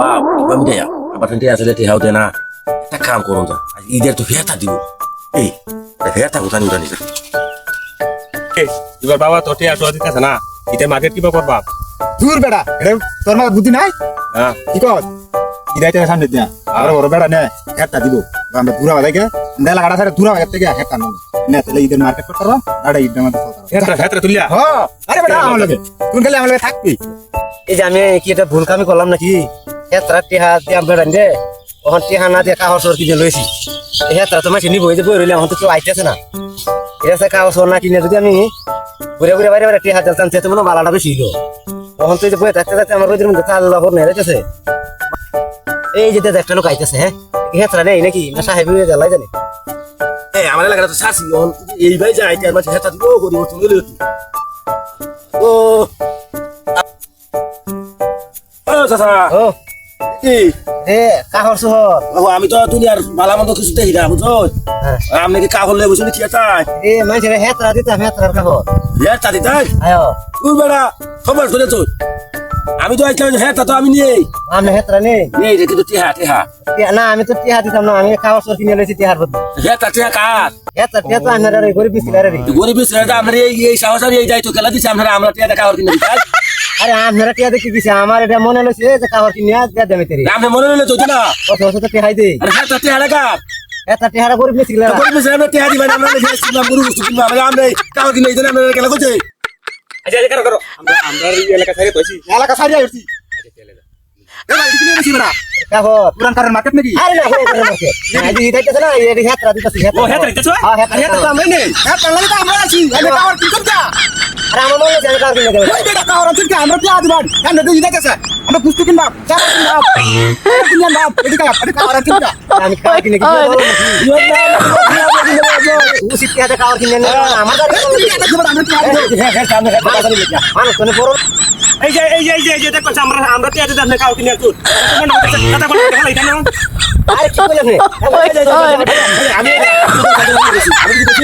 বাপ আমি দেয়া আবার টিয়া আসলে টিয়া হতে না। একটা কাম করুন যা। ঈদের তো ফেরতা দিব এই ফেরতা উঠানি যা এবার বাবা তো টিয়া টোয়া দিতেছে না? এটা মার্কেট কিবা করবা? দূর বেড়া তোর মাথায় বুদ্ধি নাই? হ্যাঁ কি কর ইদাইতে সামনে দিয়া আর বড় বেড়া নে একটা দিব। আমরা দূরা বাজাইকে দেলা গাড়া সারে দূরা বাজার থেকে একটা নেব নে তাহলে ঈদের মার্কেট করতে পারো। দাঁড়া ঈদের মধ্যে চলতে হেতরা হেতরা তুলিয়া। হ আরে বেটা আমার লগে। তুই খালি আমার লগে থাকবি। এই যে আমি কি এটা ভুল কামি করলাম নাকি? হেতরা টিহা দিয়া দে ওখান টিহা না দিয়ে কাগজ সর কিনে লইছি। এই হেতরা তো মাসে নিব যে বই রইলে এখন তো কেউ আইতেছে না। ঠিক আছে কাগজ সর না কিনে যদি আমি ঘুরে ঘুরে বাইরে বাইরে টিহা দিতাম সেটা মনে বালাটা বেশি হইল। এই যে বই থাকতে থাকতে আমার রোদের মধ্যে কাল লাভ নেই রেখেছে এই যে একটা লোক আইতেছে হ্যাঁ? হেতরা নেই নাকি? না সাহেব জ্বালাই জানে। এই আমার এলাকাটা তো সারছি এই ভাই মাঝে ফেরতা দিব করি ও। তুমি ও। ও চাচা। ও। কি? রে কাগজ শহর ও আমি তো দুনিয়ার ভালো মন্দ কিছু দেখি না বুঝছ? হ্যাঁ আপনি কি কাগজ লেগে বসে কি তাই এ মানুষের হেতরা দিতাম হেতরার কাগজ ফেরতা দিতাই আয়ো। তুই বেড়া খবর শুনে তো আমি তো আমি নেই আমি হেতরা নেই নেই রে কিন্তু টিহা টিহা। টিয়া- না আমি তো টিহা দিতাম না আমি খাওয়া সর কিনে লইছি টিহার বদলে ফেরতা টিহা কার এত টিয়া তো আপনার এই গরিব গরিব আপনার এই এই সাহস আর এই দায়িত্ব খেলা দিচ্ছে আপনারা আমরা কাগজ কিনে দিচ্ছি আরে আপনারা টিয়া দেখি দিছে আমার এটা মনে লইছে যে খাবার কিনে দিয়ে দেবে তেরি। আপনি মনে নিলে তো না। কত বছর তো টিহাই দেই আরে ফেরতা টিহাটা কার এত টিহারা গরিব মিছিল গরিব শ্রেণীটা টিহা দিবেন আমরা লিখে গুরু বস্তু কিনবো আমরা আমরা কাগজ কিনে দিই আমরা খেলা করছে আচ্ছা আচ্ছা করো করো। আমরা আমরা এলাকা থেকে কইছি এলাকা কারের মার্কেট নাকি? আরে না হয়ে দি হ্যাঁ আমরা হ্যাঁ আমরা আছি। আমার মনে আছে কি আমরা কেন তুই আমরা পুস্তক কিনবা চারা কিনবা। কিনবা। এদিকে আপনি কাওয়ার আছে কি আমি খাওয়া কিনে কিনে উচিত টিহাতে খাওয়া কিনে আমার মানুষ কোনে বড়। এই যে এই যে এই যে এই যে দেখো আমরা আমরা টিয়া দিতে আপনি কিনে তুই কথা বলে ভালো এটা না আরে কি আমি বলে কাগজ কিনে আমি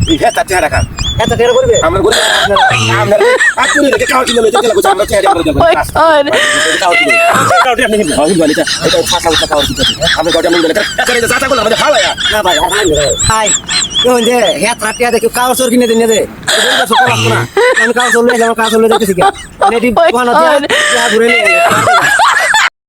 যাই করছি এলো রাজনীতি করে এই ফেরতা টিহা রাখা এত টের করবে আমরা করে আমরা আপনি রেখে কাগজ কিনে লইতে গেলে আমরা টিহা আমরা দেব কাগজ কিনে কাউটি আপনি কিনবেন আমি বলি এটা এটা ফাঁকা উঠা কাগজ দিতে আমি কটা আমি বলে কাকা এটা জাতা বলে আমাদের ভালো না ভাই ভাই কেউ যে হেত রাটিয়া দেখি কাগজ সর কিনে দিনে দে আমি কাগজ সর লই যাব কাগজ সর লই যাইতেছি কি নেটি কোন দিয়া ঘুরে নিয়ে